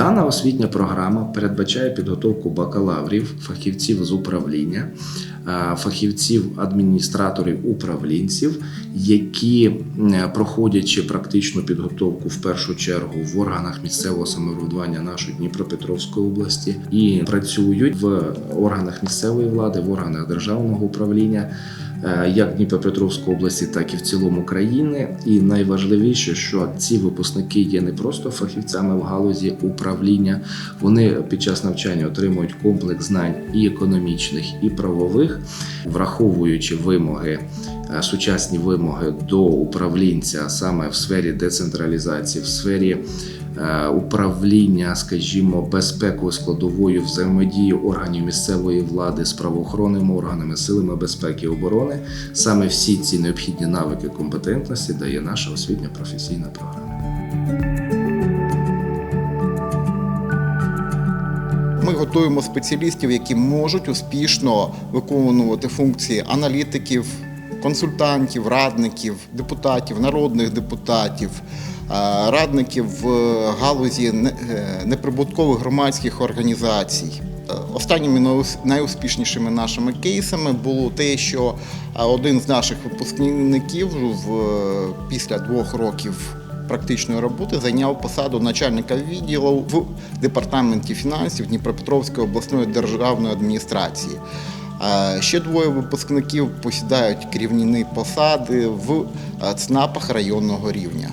Дана освітня програма передбачає підготовку бакалаврів, фахівців з управління, е, фахівців, адміністраторів, управлінців, які, проходячи практичну підготовку в першу чергу в органах місцевого самоврядування нашої Дніпропетровської області і працюють в органах місцевої влади, в органах державного управління як Дніпропетровської області, так і в цілому країни. І найважливіше, що ці випускники є не просто фахівцями в галузі управління, вони під час навчання отримують комплекс знань і економічних, і правових, враховуючи вимоги. е, Сучасні вимоги до управлінця саме в сфері децентралізації, в сфері е, управління, скажімо, безпекою складовою взаємодії органів місцевої влади з правоохоронними органами, силами безпеки і оборони. Саме всі ці необхідні навики компетентності дає наша освітня професійна програма. Ми готуємо спеціалістів, які можуть успішно виконувати функції аналітиків, консультантів, радників, депутатів, народних депутатів, радників в галузі е, неприбуткових громадських організацій. Е, Останніми найуспішнішими нашими кейсами було те, що один з наших випускників е, після двох років практичної роботи зайняв посаду начальника відділу в департаменті фінансів Дніпропетровської обласної державної адміністрації. Ще двоє випускників посідають керівні посади в ЦНАПах районного рівня.